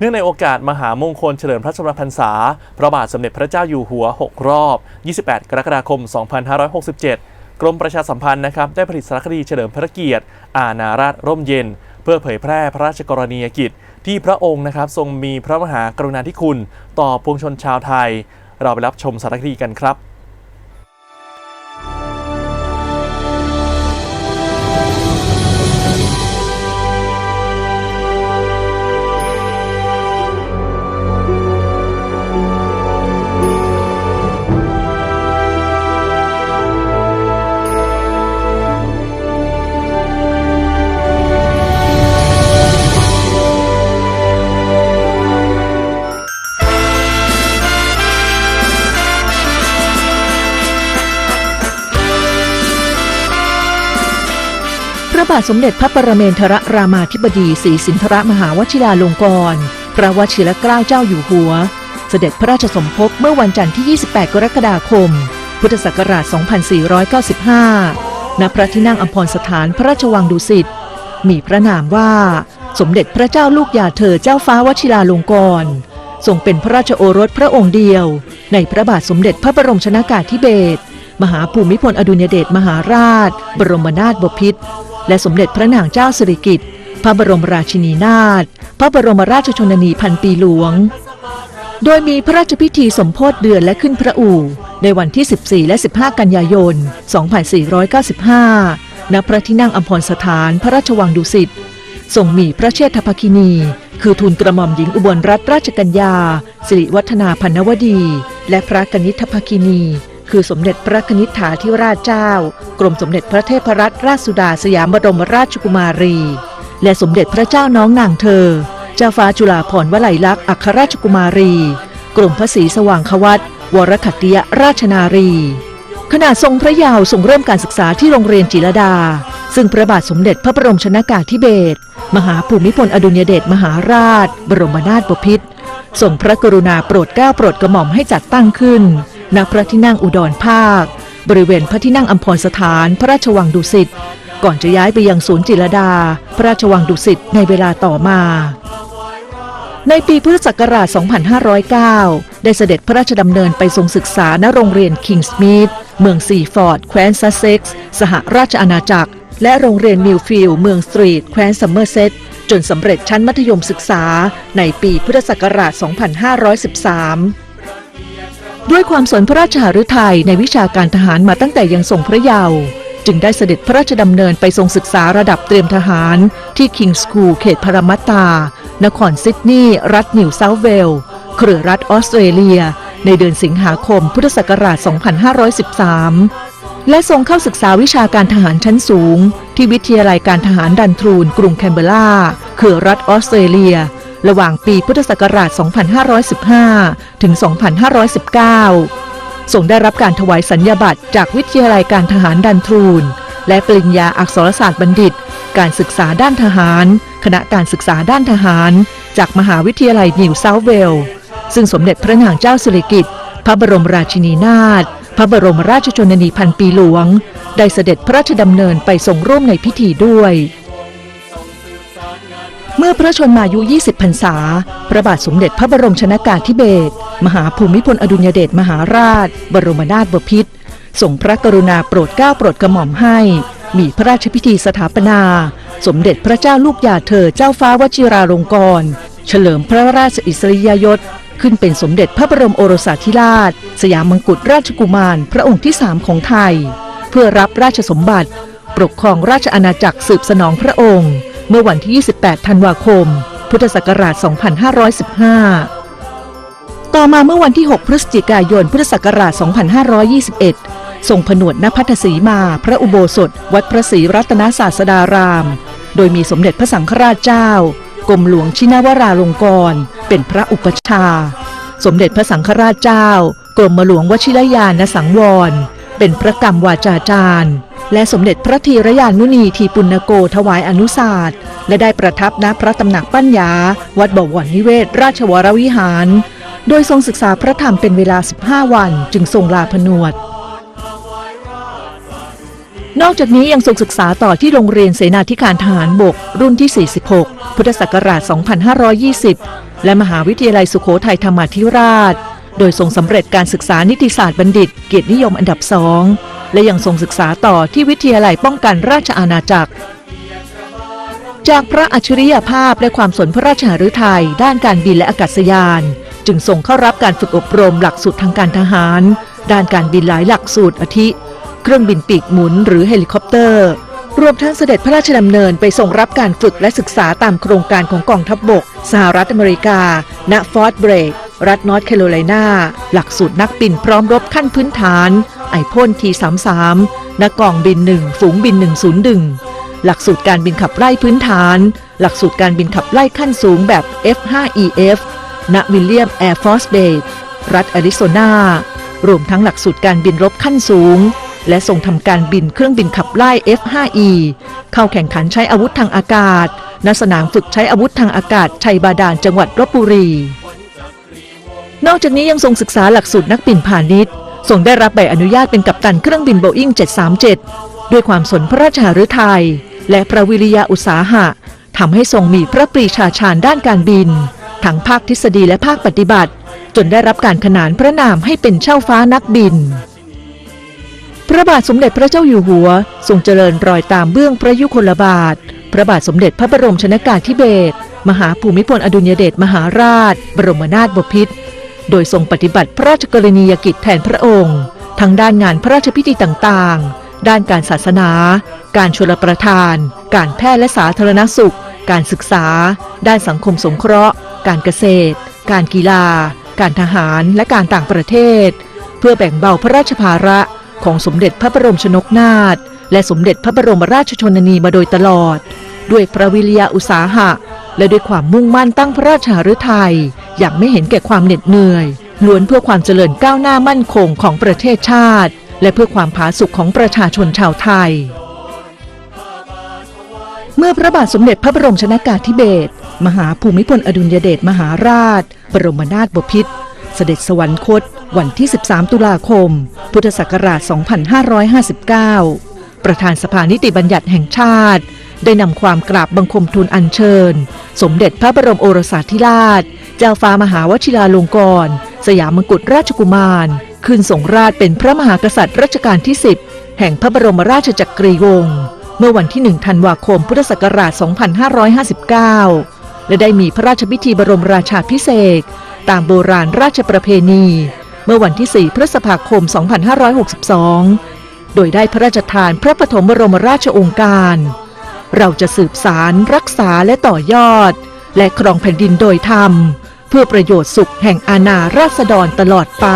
เนื่องในโอกาสมหามงคลเฉลิมพระชนมพรรษา พระบาทสมเด็จพระเจ้าอยู่หัว 6 รอบ 28 กรกฎาคม 2567 กรมประชาสัมพันธ์นะครับได้ผลิตสารคดีเฉลิมพระเกียรติ อาณาราชร่มเย็น เพื่อเผยแพร่พระราชกรณียกิจ ที่พระองค์นะครับทรงมีพระมหากรุณาธิคุณ ต่อปวงชนชาวไทย เราไปรับชมสารคดีกันครับ ระบาทสมเด็จพระปรเมนทรรามาธิบดีศรีสินทรมหาวชิราลงกรณ์พระวชิรเกล้าเจ้าอยู่หัว เสด็จพระราชสมภพเมื่อวันจันทร์ที่ 28 กรกฎาคม พุทธศักราช 2495 ณ พระที่นั่งอัมพรสถานพระราชวังดุสิต มีพระนามว่า สมเด็จพระเจ้าลูกยาเธอเจ้าฟ้าวชิราลงกรณ์ทรงเป็นพระราชโอรสพระองค์เดียว ในพระบาทสมเด็จพระบรมชนากาธิเบศรมหาภูมิพลอดุลยเดชมหาราช บรมนาถบพิตร และสมเด็จพระนางเจ้าสิริกิติ์พระบรมราชินีนาถพระบรมราชชนนีพันปีหลวง โดยมีพระราชพิธีสมโพธิเดือนและขึ้นพระอู่ ในวันที่ 14 และ 15 กันยายน 2495 ณ พระที่นั่งอัมพรสถานพระราชวังดุสิตทรงมีพระเชษฐภคินี คือทูลกระหม่อมหญิงอุบลรัตนราชกัญญา สิริวัฒนาพันนวดี และพระกนิษฐภคินี คือสมเด็จพระกนิษฐาธิราชเจ้า กรมสมเด็จพระเทพรัตนราชสุดาสยามบรมราชกุมารี และสมเด็จพระเจ้าน้องนางเธอ เจ้าฟ้าจุฬาภรณ์วลัยลักษณ์อัครราชกุมารี กรมพระศรีสว่างควัตวรขัตติยราชนารีขณะทรงพระเยาว์ทรงเริ่มการศึกษาที่โรงเรียนจิรดา ซึ่งพระบาทสมเด็จพระบรมชนากาธิเบศรมหาภูมิพลอดุลยเดชมหาราช บรมนาถบพิตรทรงพระกรุณาโปรดเกล้าโปรดกระหม่อมให้จัดตั้งขึ้น ณพระที่นั่งอุดรภาค บริเวณพระที่นั่งอัมพรสถานพระราชวังดุสิต ก่อนจะย้ายไปยังศูนย์จิรดา พระราชวังดุสิตในเวลาต่อมา ในปีพุทธศักราช 2509 ได้เสด็จพระราชดำเนินไปทรงศึกษาณโรงเรียนคิงส์มีดเมืองซีฟอร์ด แคว้นซัสเซ็กซ์สหราชอาณาจักร และโรงเรียนมิลฟิลด์เมืองสตรีท แคว้นซัมเมอร์เซตจนสำเร็จชั้นมัธยมศึกษาในปีพุทธศักราช 2513 ด้วยความสนพระราชหฤทัยในวิชาการทหารมาตั้งแต่ยังทรงพระเยาว์จึงได้เสด็จพระราชดำเนินไปทรงศึกษาระดับเตรียมทหารที่คิงส์คูลเขตพารามัตตา นครซิดนีย์รัฐนิวเซาท์เวลส์เครือรัฐออสเตรเลีย ในเดือนสิงหาคมพุทธศักราช 2513 และทรงเข้าศึกษาวิชาการทหารชั้นสูง ที่วิทยาลัยการทหารดันทรูนกรุงแคนเบราเครือรัฐออสเตรเลีย ระหว่างปีพุทธศักราช 2515 ถึง 2519ทรงได้รับการถวายสัญญาบัตรจากวิทยาลัยการทหารดันทรูน และปริญญาอักษรศาสตร์บัณฑิต การศึกษาด้านทหาร คณะการศึกษาด้านทหาร จากมหาวิทยาลัยนิวเซาเวลส์ซึ่งสมเด็จพระนางเจ้าสิริกิติ์พระบรมราชินีนาถพระบรมราชชนนีพันปีหลวง ได้เสด็จพระราชดำเนินไปทรงร่วมในพิธีด้วย เมื่อพระชนมายุ 20 พรรษา พระบาทสมเด็จพระบรมชนากาธิเบศร มหาภูมิพลอดุลยเดชมหาราช บรมนาถบพิตรทรงพระกรุณาโปรดเกล้าโปรดกระหม่อมให้ มีพระราชพิธีสถาปนา สมเด็จพระเจ้าลูกยาเธอเจ้าฟ้าวชิราลงกรณ์เฉลิมพระราชอิสริยยศ ขึ้นเป็นสมเด็จพระบรมโอรสาธิราช สยามมงกุฎราชกุมารพระองค์ที่สามของไทย เพื่อรับราชสมบัติ ปกครองราชอาณาจักรสืบสนองพระองค์ เมื่อวันที่ 28 ธันวาคม พุทธศักราช 2515 ต่อมาเมื่อวันที่ 6 พฤศจิกายน พุทธศักราช 2521 ทรงผนวดณพัทสีมา พระอุโบสถ วัดพระศรีรัตนศาสดาราม โดยมีสมเด็จพระสังฆราชเจ้ากรมหลวงชินวราลงกรณ์เป็นพระอุปชา สมเด็จพระสังฆราชเจ้ากรมหลวงวชิรยานสังวร เป็นพระกรรมวาจาจารย์ และสมเด็จพระธีรยานุนีทีปุณโกถวายอนุสาสตร์ และได้ประทับณพระตำหนักปัญญา วัดบวรนิเวศ ราชวรวิหาร โดยทรงศึกษาพระธรรมเป็นเวลา 15 วันจึงทรงลาผนวด นอกจากนี้ยังทรงศึกษาต่อที่โรงเรียนเสนาธิการทหารบก รุ่นที่ 46 พุทธศักราช 2520 และมหาวิทยาลัยสุโขทัยธรรมาธิราช โดยทรงสำเร็จการศึกษานิติศาสตร์บัณฑิต เกียรตินิยมอันดับสอง และยังทรงศึกษาต่อที่วิทยาลัยป้องกันราชอาณาจักร จากพระอัจฉริยภาพและความสนพระราชหฤทัยด้านการบินและอากาศยาน จึงส่งเข้ารับการฝึกอบรมหลักสูตรทางการทหาร ด้านการบินหลายหลักสูตรอาทิ เครื่องบินปีกหมุนหรือเฮลิคอปเตอร์ รวมทั้งเสด็จพระราชดำเนินไปส่งรับการฝึกและศึกษาตามโครงการของกองทัพบบก สหรัฐอเมริกา ณ ฟอร์ตเบรกรัฐนอร์ทแคโรไลนาหลักสูตรนักบินพร้อมรบขั้นพื้นฐาน ไอพ่นที33ณกองบิน 1 ฝูงบิน 101 หลักสูตรการบินขับไล่พื้นฐาน หลักสูตรการบินขับไล่ขั้นสูงแบบ F5EF ณวิลเลียมแอร์ฟอร์สเบสรัฐแอริโซนารวมทั้งหลักสูตรการบินรบขั้นสูง และส่งทำการบินเครื่องบินขับไล่ F5E เข้าแข่งขันใช้อาวุธทางอากาศณสนามฝึกใช้อาวุธทางอากาศชัยบาดาลจังหวัดลบบุรี นอกจากนี้ยังทรงศึกษาหลักสูตรนักบินพาณิชย์ ทรงได้รับใบอนุญาตเป็นกัปตันเครื่องบินโบอิง737 ด้วยความสนพระราชหฤทัยและพระวิริยาอุตสาหะทำให้ทรงมีพระปรีชาชาญด้านการบิน ทั้งภาคทฤษฎีและภาคปฏิบัติ จนได้รับการขนานพระนามให้เป็นเช่าฟ้านักบิน พระบาทสมเด็จพระเจ้าอยู่หัว ทรงเจริญรอยตามเบื้องพระยุคลบาท พระบาทสมเด็จพระบรมชนากาธิเบศรมหาภูมิพลอดุลยเดชมหาราช บรมนาถบพิตร โดยทรงปฏิบัติพระราชกรณียกิจแทนพระองค์ ทั้งด้านงานพระราชพิธีต่างๆ ด้านการศาสนา การชลประทาน การแพทย์และสาธารณสุข การศึกษา ด้านสังคมสงเคราะห์ การเกษตร การกีฬา การทหารและการต่างประเทศ เพื่อแบ่งเบาพระราชภาระของสมเด็จพระบรมชนกนาถและสมเด็จพระบรมราชชนนีมาโดยตลอด ด้วยพระวิริยาอุตสาหะ และด้วยความมุ่งมั่นตั้งพระราชหฤทัย อย่างไม่เห็นแก่ความเหน็ดเหนื่อย ล้วนเพื่อความเจริญก้าวหน้ามั่นคงของประเทศชาติ และเพื่อความผาสุกของประชาชนชาวไทย เมื่อพระบาทสมเด็จพระบรมชนากาธิเบศรมหาภูมิพลอดุลยเดชมหาราช บรมนาถบพิตรเสด็จสวรรคต วันที่ 13 ตุลาคม พุทธศักราช 2559 ประธานสภานิติบัญญัติแห่งชาติ ได้นำความกราบบังคมทูลอัญเชิญ สมเด็จพระบรมโอรสาธิราช เจ้าฟ้ามหาวชิราลงกรณ์สยามกุฎราชกุมาร ขึ้นทรงราชเป็นพระมหากษัตริย์รัชกาลที่ 10 แห่งพระบรมราชจักรีวงศ์เมื่อวันที่ 1 ธันวาคมพุทธศักราช 2559 และได้มีพระราชพิธีบรมราชาพิเศษตามโบราณราชประเพณี เมื่อวันที่ 4 พฤษภาคม 2562 โดยได้พระราชทานพระปฐมบรมราชองค์การ เราจะสืบสารรักษาและต่อยอด และครองแผ่นดินโดยธรรม เพื่อประโยชน์สุขแห่งอาณาราษฎรตลอดไป